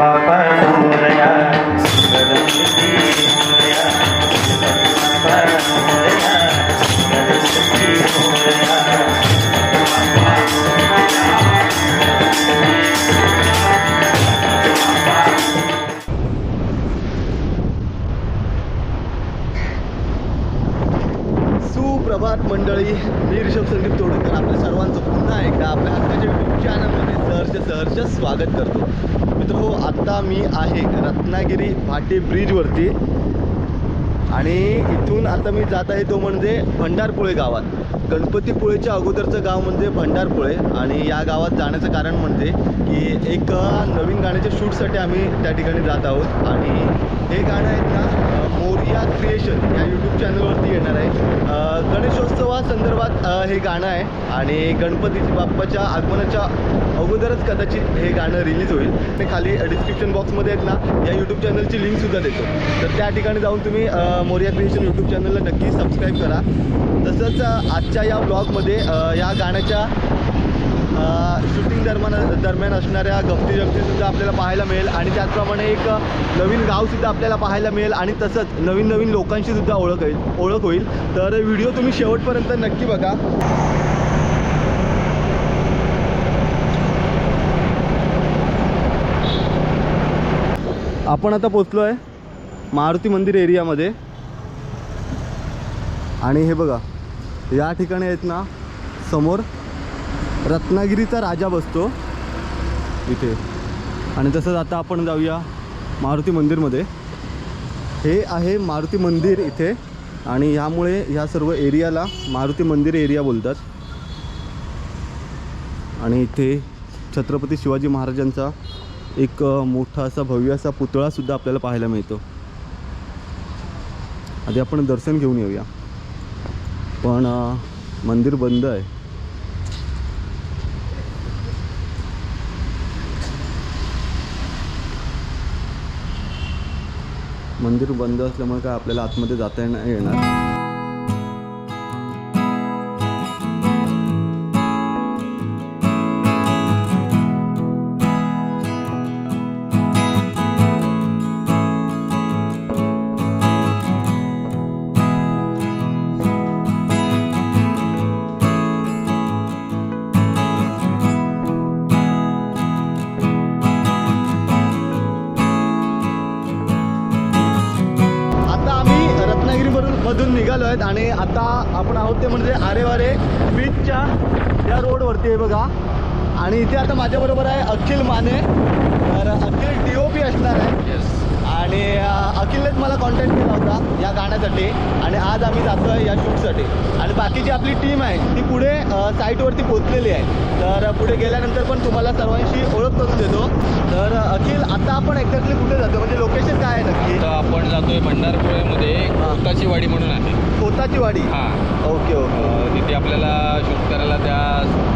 सुप्रभात मंडळी मी ऋषभ संदीप तोडकर आपल्या सर्वांचं पुन्हा एकदा आपल्या हक्काच्या यूट्यूब चॅनलमध्ये सहर्ष सहर्ष स्वागत करतो. मी आहे रत्नागिरी भाटे ब्रिजवरती. आणि इथून आता मी जात आहे तो म्हणजे भंडारपुळे गावात. गणपतीपुळेच्या अगोदरचं गाव म्हणजे भंडारपुळे. आणि या गावात जाण्याचं कारण म्हणजे की एक नवीन गाण्याच्या शूटसाठी आम्ही त्या ठिकाणी जात आहोत. आणि हे गाणं आहेत ना मोरिया क्रिएशन या यूट्यूब चॅनलवरती येणार आहे. गणेशोत्सवासंदर्भात हे गाणं आहे आणि गणपती बाप्पाच्या आगमनाच्या अगोदरच कदाचित हे गाणं रिलीज होईल. ते खाली डिस्क्रिप्शन बॉक्समध्ये आहेत ना या यूट्यूब चॅनलची लिंकसुद्धा देतो. तर त्या ठिकाणी जाऊन तुम्ही मोरिया क्रिएशन यूट्यूब चॅनलला नक्की सबस्क्राईब करा. तसंच आजच्या या ब्लॉगमध्ये या गाण्याच्या शूटिंग दरम्यान दरम्यान असणाऱ्या गमती जमतीसुद्धा आपल्याला पाहायला मिळेल. आणि त्याचप्रमाणे एक नवीन गावसुद्धा आपल्याला पाहायला मिळेल. आणि तसंच नवीन नवीन लोकांशीसुद्धा ओळख होईल ओळख होईल. तर व्हिडिओ तुम्ही शेवटपर्यंत नक्की बघा. आपण आता पोचलो आहे मारुती मंदिर एरियामध्ये. आणि हे बघा या ठिकाणी आहेत ना समोर रत्नागिरीचा राजा बसतो इथे. आणि तसंच आता आपण जाऊया मारुती मंदिरमध्ये. हे आहे मारुती मंदिर इथे. आणि ह्यामुळे ह्या सर्व एरियाला मारुती मंदिर एरिया बोलतात. आणि इथे छत्रपती शिवाजी महाराजांचा एक मोठा असा भव्य असा पुतळासुद्धा आपल्याला पाहायला मिळतो. आधी आपण दर्शन घेऊन येऊया. पण मंदिर बंद आहे. मंदिर बंद असल्यामुळे काय आपल्याला आतमध्ये जाता येणार येणार आहेत आणि आता आपण आहोत ते म्हणजे आरेवारे बीचच्या या रोडवरती आहे बघा. आणि इथे आता माझ्याबरोबर आहे अखिल माने. तर अखिल डी ओ पी असणार आहे. आणि अखिलनेच मला कॉन्टॅक्ट केला होता या गाण्यासाठी. आणि आज आम्ही जातो आहे या शूटसाठी. आणि बाकीची आपली टीम आहे ती पुढे साईटवरती पोचलेली आहे. तर पुढे गेल्यानंतर पण तुम्हाला सर्वांशी ओळख करून देतो. तर अखिल आता आपण एक्झॅक्टली कुठे जातो म्हणजे लोकेशन काय आहे नक्की? आपण जातोय भंडारपुळेमध्ये कोताची वाडी म्हणून आहे. कोताची वाडी हा. Okay okay. तिथे आपल्याला शूट करायला त्या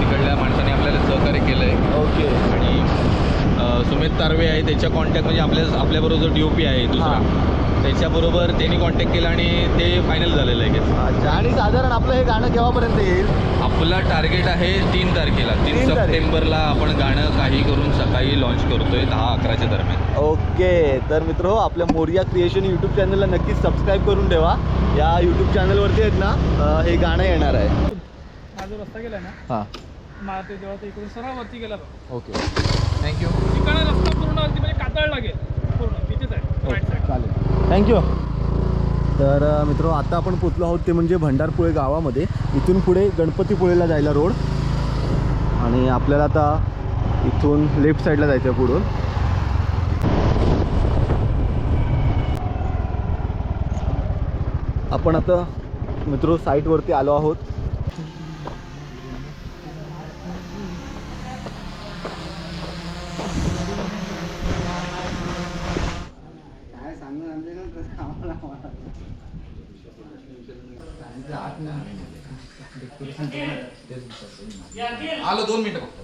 तिकडल्या माणसाने आपल्याला सहकार्य केलंय. ओके. आणि सुमित तारवे आहे त्याच्या कॉन्टॅक्ट म्हणजे आपल्या आपल्याबरोबर जो डी ओ पी आहे दुसरा त्याच्याबरोबर त्यांनी कॉन्टॅक्ट केला आणि ते फायनल झालेलं आहे. अच्छा आणि साधारण आपलं हे गाणं केव्हापर्यंत येईल? आपला टार्गेट आहे तीन तारखेला. तीन तीन तारीख. सप्टेंबरला आपण गाणं काही करून सकाळी लॉन्च करतोय दहा अकराच्या दरम्यान. ओके तर मित्र हो आपल्या मोरिया क्रिएशन यूट्यूब चॅनलला नक्कीच सबस्क्राईब करून ठेवा. या यूट्यूब चॅनलवरती आहेत ना अं, हे गाणं येणार आहे. हा जो रस्ता गेला ना हां. मारुती देवळाचा इकडून सरळ वरती गेला बघ. ओके. थँक्यू तिकडे रस्ता पूर्ण अगदी म्हणजे कातळ लागेल. पूर्ण. तिथेच आहे. राईट साईड चालेल. थँक्यू तर मित्र आता आपण पोचलो आहोत ते म्हणजे भंडारपुळे गावामध्ये. इथून पुढे गणपतीपुळेला जायला रोड आणि आपल्याला आता इथून लेफ्ट साईडला जायचं आहे पुढून. आपण आता मित्र साईटवरती आलो आहोत आलो दोन मिनिटं फक्त.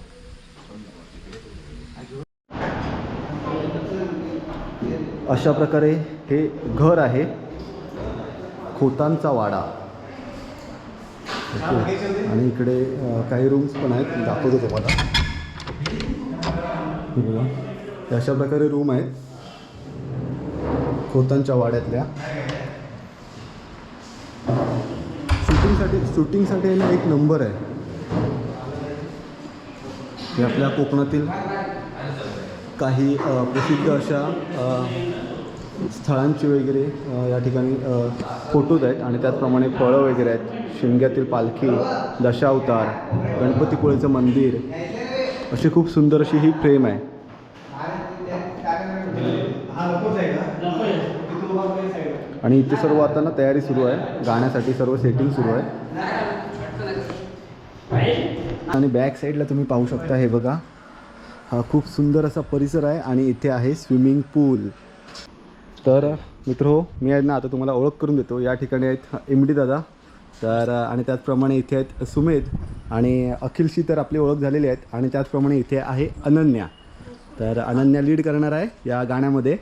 अशा प्रकारे हे घर आहे. खोतांचा वाडा. आणि इकडे काही रूम्स पण आहेत. दाखवतो तुम्हाला. अशा प्रकारे रूम आहेत. खोतांच्या वाड्यातल्या. शूटिंगसाठी शूटिंगसाठी ना एक नंबर आहे. हे आपल्या कोकणातील काही प्रसिद्ध अशा स्थळांची स्थळांचे वगैरे या ठिकाणी फोटोज आहेत आणि त्याचप्रमाणे फळं वगैरे आहेत. शिमग्यातील पालखी दशावतार गणपतीपुळेचं मंदिर अशी खूप सुंदर अशी ही फ्रेम आहे. आणि इथे सर्व आता ना तयारी सुरू आहे. गाण्यासाठी सर्व सेटिंग सुरू आहे. आणि बॅक साईडला तुम्ही पाहू शकता हे बघा. हा खूप सुंदर असा परिसर आहे आणि इथे आहे स्विमिंग पूल तर मित्र हो मी आहे ना आता तुम्हाला ओळख करून देतो. या ठिकाणी आहेत एम डी दादा. तर आणि त्याचप्रमाणे इथे आहेत सुमेध आणि अखिलशी तर आपली ओळख झालेली आहेत. आणि त्याचप्रमाणे इथे आहे अनन्या. तर अनन्या लीड करणार आहे या गाण्यामध्ये.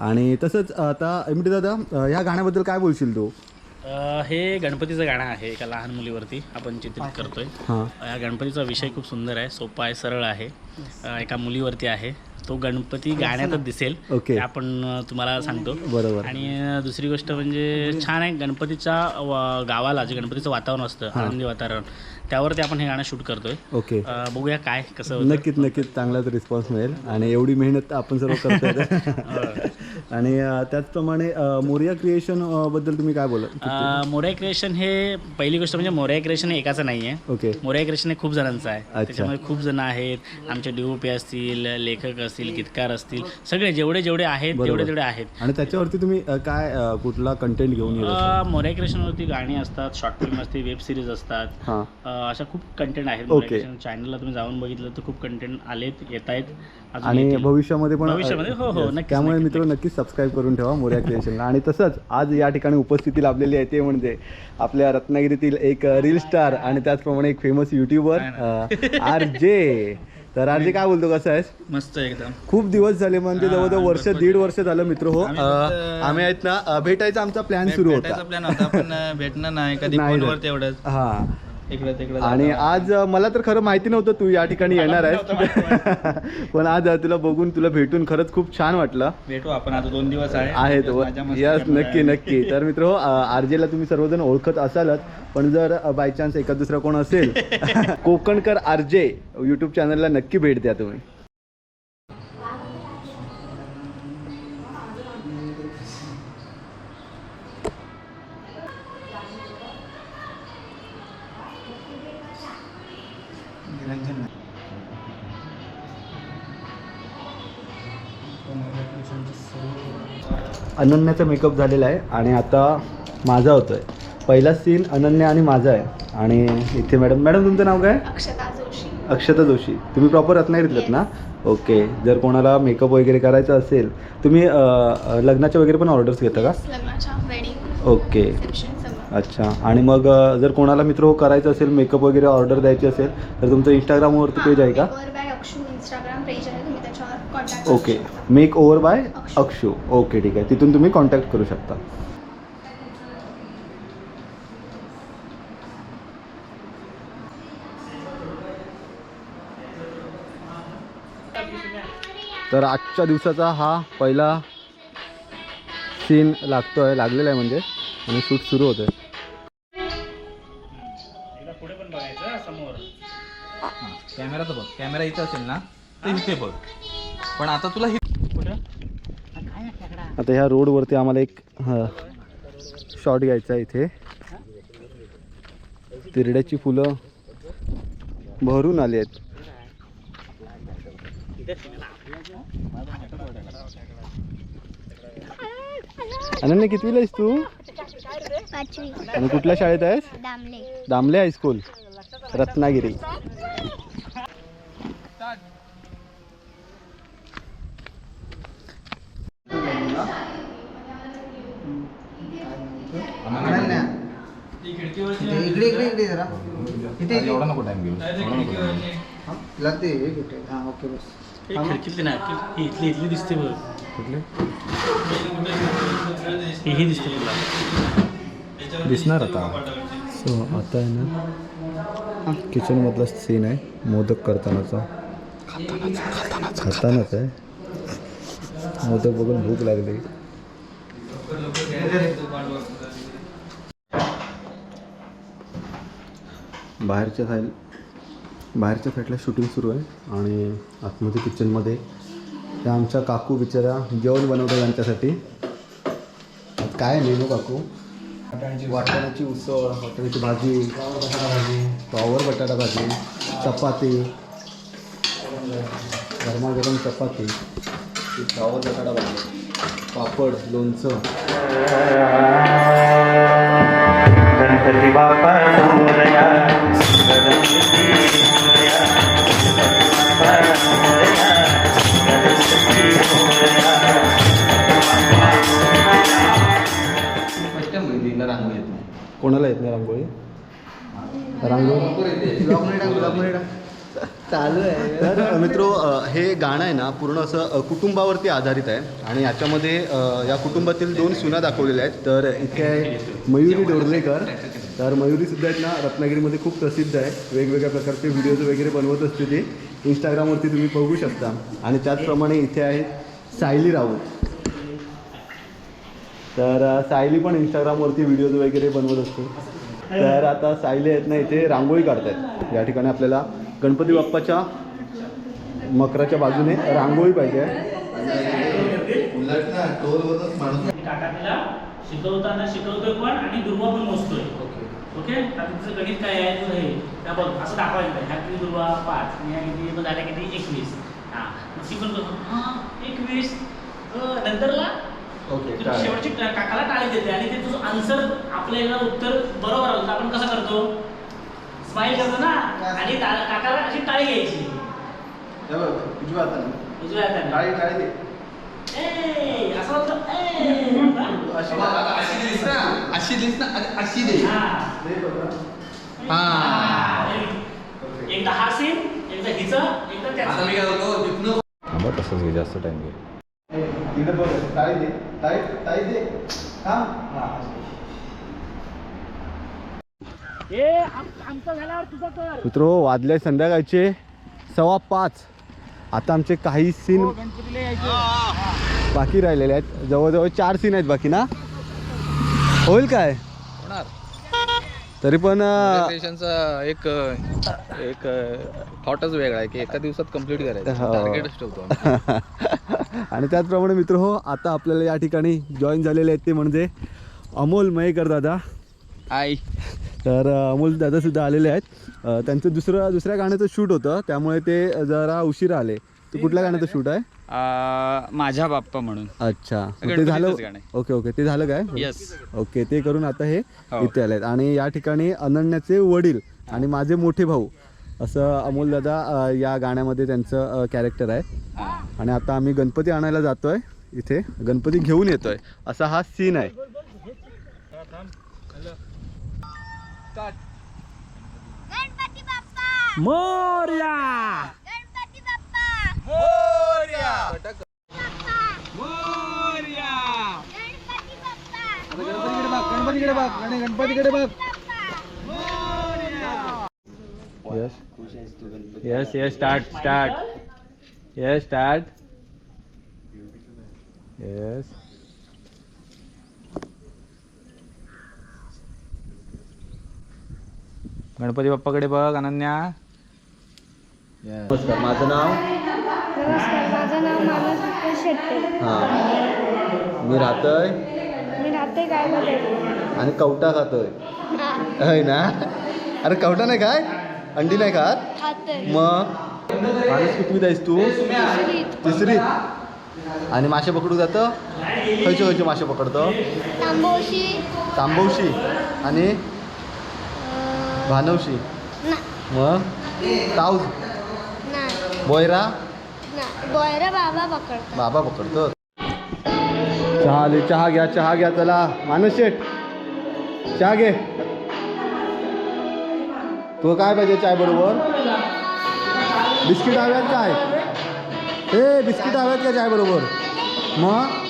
आणि तसंच आता एम डी दादा या गाण्याबद्दल काय बोलशील तू? अ, हे गणपतीचं गाणं आहे एका लहान मुलीवरती. आपण चित्रित करतोय. हां. या गणपतीचा विषय खूप सुंदर आहे. सोपा आहे सरळ आहे. अ, एका मुलीवरती आहे. तो गणपती गाण्यातच दिसेल. ओके. ते आपण अ, तुम्हाला सांगतो. बरोबर. आणि अ, दुसरी गोष्ट म्हणजे छान आहे. गणपतीच्या व- गावाला जे गणपतीचं वातावरण असतं आनंदी वातावरण त्यावरती आपण हे गाणं शूट करतोय. ओके अ, बघूया काय कसं होतं. नक्कीच नक्कीच. चांगलाच रिस्पॉन्स मिळेल. आणि एवढी मेहनत आपण सर्व करतोय. आणि त्याचप्रमाणे मोरिया क्रिएशनबद्दल तुम्ही काय बोला मोरया क्रिएशन हे पहिली गोष्ट म्हणजे मोरया क्रिएशन हे एकाचं नाही आहे ओके मोरया क्रिएशन हे खूप जणांचं आहे. त्याच्यामध्ये खूप जण आहेत आमचे डी असतील लेखक असतील गीतकार असतील सगळे जेवढे जेवढे आहेत. तेवढे तेवढे आहेत आणि त्याच्यावरती तुम्ही काय कुठला कंटेंट घेऊन मोरया क्रिएशनवरती गाणी असतात शॉर्ट फिल्म असते वेब सिरीज असतात अशा खूप कंटेंट आहेत ओके. चॅनलला तुम्ही जाऊन बघितलं तर खूप कंटेंट आलेत येत आहेत आणि. भविष्यामध्ये पण भविष्यामध्ये? हो, हो. नक्कीच, त्यामुळे मित्र नक्कीच सबस्क्राईब करून ठेवा मोर्या क्रिएशनला आणि तसंच आज या ठिकाणी उपस्थिती लाभलेली आहे ते म्हणजे आपल्या रत्नागिरीतील एक रील स्टार आणि त्याचप्रमाणे एक फेमस युट्यूबर आर जे तर आर जे काय बोलतो कसं आहेस? मस्त एकदम. खूप दिवस झाले म्हणजे जवळजवळ वर्ष दीड वर्ष झालं मित्र हो. आम्ही आहेत ना भेटायचा आमचा प्लॅन सुरू होता. प्लॅन होता पण अं, भेटणं नाही कधी फोनवर. तेवढंच. हा. इकडं तिकडं आणि. आज मला तर खरं माहिती नव्हतं तू या ठिकाणी येणार आहेस. पण आज तुला बघून तुला भेटून खरंच खूप छान वाटलं. भेटू आपण आता दोन दिवस आहे. आहेत यस नक्की. नक्की. तर मित्र हो आर जेला तुम्ही सर्वजण ओळखत असालच पण जर बाय चान्स एका दुसरा कोण असेल कोकणकर आर जे यूट्यूब चॅनलला नक्की भेट द्या तुम्ही. अनन्याचा मेकअप झालेला आहे आणि आता माझा होतोय. पहिला सीन अनन्या आणि माझा आहे. आणि इथे मॅडम मॅडम तुमचं नाव काय? अक्षता जोशी. अक्षता जोशी. तुम्ही प्रॉपर रत्नागिरीतलेत ना? ओके जर कोणाला मेकअप वगैरे करायचा असेल तुम्ही अ, लग्नाच्या वगैरे पण ऑर्डर्स घेता का? लग्नाच्या. वेडिंग ओके अच्छा. आणि मग अ, जर कोणाला मित्र हो करायचं असेल मेकअप वगैरे ऑर्डर द्यायची असेल तर तुमचं इंस्टाग्रामवरती पेज आहे का वर बाय अक्षू इंस्टाग्राम पेज आहे तुम्ही त्याच्यावर contact okay makeover by Akshu. Okay ठीक आहे. तिथून तुम्ही कॉन्टॅक्ट करू शकता. तर आजच्या दिवसाचा हा पहिला सीन लागतोय लागलेला आहे म्हणजे. आणि शूट सुरू होतोय. एकदा पुढे पण बघायचं समोर. कॅमेराचं बघ कॅमेरा इथं असेल ना? तर इथे बघ. पण आता तुला हे आता ह्या रोडवरती आम्हाला एक शॉट घ्यायचा आहे इथे. तिरड्याची फुलं भरून आली आहेत. अनन्या कितवीला आहेस तू? आणि कुठल्या शाळेत आहेस? Damle. Damle high school Ratnagiri. इकडे इकडे इकडे जरा. इथे एवढा नको टाइम घेऊ. लागते हे कुठे? हां ओके बस. हे खिडकीतली ही इथली इथली दिसते बघ. ही ही दिसते तुला. दिसणार आता. सो आता आहे ना किचनमधला सीन आहे मोदक करतानाचा. खातानाच आहे. मोदक बघून भूक लागली. बाहेरच्या साईड बाहेरच्या साईडला शूटिंग सुरू आहे आणि आतमध्ये किचनमध्ये त्या आमच्या काकू बिचाऱ्या जेवण बनवतात त्यांच्यासाठी. काय मेनू काकू? वाटाण्याची उसळ वाटाण्याची भाजी भाजी फ्लॉवर बटाटा भाजी चपाती. गरमागरम चपाती. बटाटा भाजी पापड लोणचं गणपती बाप्पा मोरया गणपती मोरया गणपती बाप्पा मोरया गणपती मोरया कोणाला येत नाही रांगोळी रांगोळी चालू आहे. तर मित्रो हे गाणं आहे ना पूर्ण असं कुटुंबावरती आधारित आहे. आणि याच्यामध्ये या कुटुंबातील दोन सुना दाखवलेल्या आहेत. तर इथे आहे मयुरी डोरलेकर. तर मयुरी सुद्धा आहेत ना रत्नागिरीमध्ये खूप प्रसिद्ध आहे. वेगवेगळ्या प्रकारचे व्हिडिओज वगैरे बनवत असते ते. इंस्टाग्रामवरती तुम्ही बघू शकता. आणि त्याचप्रमाणे इथे आहेत सायली राऊत. तर सायली पण इंस्टाग्रामवरती व्हिडिओज वगैरे बनवत असते. तर आता सायली आहेत ना इथे रांगोळी काढतायत. या ठिकाणी आपल्याला गणपती बाप्पाच्या मकराच्या बाजूने रांगोळी पाहिजे. शिकवताना शिकवतोय पण आणि दुर्वा पण मोजतोय. ओके? आता तुझं गणित काय आहे तुझं हे त्या बघ असं दाखवायचं ह्या किती दुर्वा पाच. आणि ह्या किती मग झाल्या किती एकवीस. हां. मग ती पण करतो हां एकवीस. नंतरला ओके तू शेवटची काकाला टाळी देते. आणि ते तुझं आन्सर आपल्याला उत्तर बरोबर आलं. आपण कसं करतो? स्माईल करतो ना आणि काकाला अशी टाळी घ्यायची. उजव्या हाताने ए असं होतं ए. अशी दिस ना अशी दे. हा. एकदा हा सीन एकदा हिचा एकदा त्याचा थांबा तसंच घे जास्त टाइम घे. ए आम- आमचं झाल्यावर तुझं कर मित्रो वाजले संध्याकाळचे सव्वा पाच. आता आमचे काही सीन बाकी राहिलेले आहेत. जवळजवळ चार सीन आहेत बाकी ना? होईल काय? होणार. तरी पण एक एक थॉटच वेगळा आहे की एका दिवसात कंप्लीट करायचं. हो. आणि त्याचप्रमाणे मित्र हो आता आपल्याला या ठिकाणी जॉईन झालेले आहेत ते म्हणजे अमोल मयेकर दादा. आई. तर अमोल दादा सुद्धा आलेले आहेत. त्यांचं दुसरं दुसऱ्या गाण्याचं शूट होतं. त्यामुळे ते जरा उशिरा आले. ते कुठल्या गाण्याचं शूट आहे? माझ्या बाप्पा म्हणून. अच्छा. ते झालं. Okay okay. ते झालं काय? Yes. ओके ते करून आता हे हो. इथे आले आहेत. आणि या ठिकाणी अनन्याचे वडील आणि माझे मोठे भाऊ असं अमोल दादा या गाण्यामध्ये त्यांचं कॅरेक्टर आहे. आणि आता आम्ही गणपती आणायला जातोय इथे. गणपती घेऊन येतोय. असा हा सीन आहे. गणपती बाप्पा! मोर्या! गणपती बाप्पा! मोरया! गणपती बाप्पा! गणपतीकडे बघ गणपतीकडे बघ गणपतीकडे बघ yes yes yes start start yes start yes Ganpati बाप्पाकडे बघ अनन्या. नमस्कार माझं नाव? नमस्कार माझं नाव मानस विठ्ठल शेट्टे. हां. मी राहतोय? मी राहते काय आणि कवटा खातोय. आहे ना? अरे कवटा नाही काय अंडी नाही खात? मग? माणूस कितवीत आहेस तू? तिसरी आणि मासे पकडू जातं? खयचे खयचे मासे पकडतो? तांबोशी. तांबवशी आणि? भानवशी? मग? ताऊज? नाही. बोयरा? बोयरा बाबा पकडतो बाबा पकडतो चहा आले चहा घ्या चहा घ्या चला. मानस शेठ. चहा घे. तू काय पाहिजे चाय बरोबर? बिस्किट हव्यात काय? ए बिस्किट हव्यात का चाय बरोबर? मग?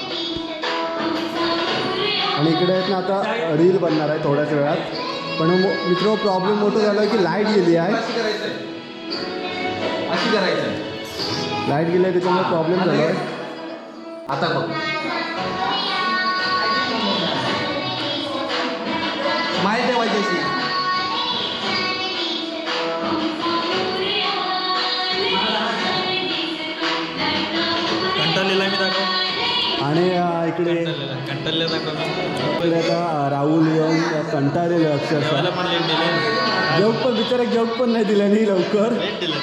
आणि इकडे आहेत ना आता रील बनणार आहे थोड्याच वेळात. पण मित्र प्रॉब्लेम मोठं झालं की लाइट गेली आहे. अशी करायचं लाइट गेली आहे त्याच्यामुळे प्रॉब्लेम झाला. आहे आता बघ. स्माईल ठेवायची अशी आता अं, राहुल येऊन कंटाळलेले अक्षरशः. पण दिले. बिचारा जोक पण नाही दिल्याने लवकर. लेट दिलं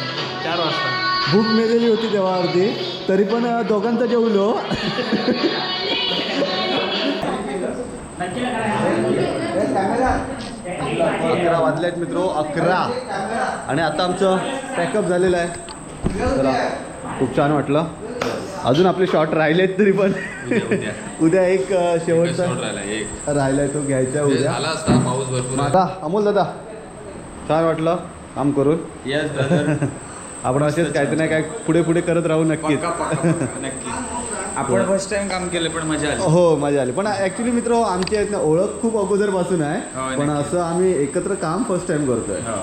चार वाजता. भूक मेलेली होती तेव्हावरती तरी पण दोघांचं जेवलो. अकरा वाजले आहेत मित्रो अकरा. आणि आता आमचं पॅकअप झालेलं आहे. चला खूप छान वाटलं. अजून आपले शॉट राहिलेत तरी पण. उद्या. एक शेवटचा राहिलाय तो घ्यायचा उद्या पाऊस भरपूर दादा अमोल दादा छान वाटलं काम करून. येस आपण असेच काहीतरी नाही काय पुढे पुढे करत राहू नक्कीच. नक्की. आपण फर्स्ट टाइम काम केलं पण मजा आली. हो मजा आली. पण ऍक्च्युली मित्र आमची आहेत ना ओळख खूप अगोदरपासून आहे. हो, पण. असं आम्ही एकत्र काम फर्स्ट टाइम करतोय. हो.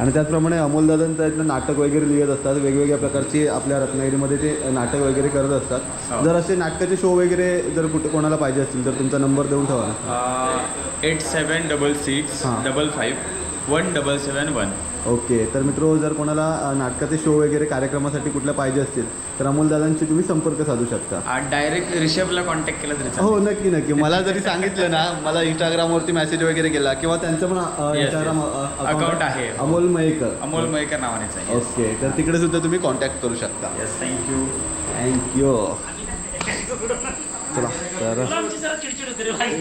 आणि त्याचप्रमाणे अमोल दादांचं आहेत ना नाटक वगैरे लिहित असतात वेगवेगळ्या प्रकारची आपल्या रत्नागिरीमध्ये ते नाटक वगैरे करत असतात हो. जर असे नाटकाचे शो वगैरे जर कुठे कोणाला पाहिजे असतील तर तुमचा नंबर देऊन ठेवा eight seven double six. Double five one double seven one okay तर मित्र जर कोणाला नाटकाचे शो वगैरे कार्यक्रमासाठी कुठल्या पाहिजे असतील तर अमोल दादांशी तुम्ही संपर्क साधू शकता. डायरेक्ट रिषभला कॉन्टॅक्ट केला तरी हो नक्की नक्की. मला जरी सांगितलं ना मला इंस्टाग्रामवरती मेसेज वगैरे केला किंवा त्यांचं पण. इंस्टाग्राम Account आहे. अमोल मयेकर. अमोल मयकर नावानेच आहे ओके तर तिकडे सुद्धा तुम्ही कॉन्टॅक्ट करू शकता. येस थँक्यू थँक्यू चला तर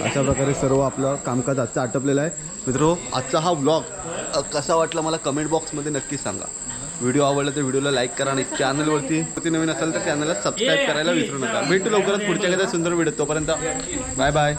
अशा प्रकारे सर्व आपलं कामकाज आजचं आटपलेलं आहे. मित्रो आजचा हा कसा वाटला मला कमेंट बॉक्समध्ये नक्की सांगा. व्हिडिओ आवडला तर व्हिडिओला लाईक करा आणि चॅनलवरती वरती नवीन असेल तर चॅनलला सबस्क्राईब करायला विसरू नका. भेटू लवकरच पुढच्या एखाद्या सुंदर व्हिडिओ तोपर्यंत. Bye bye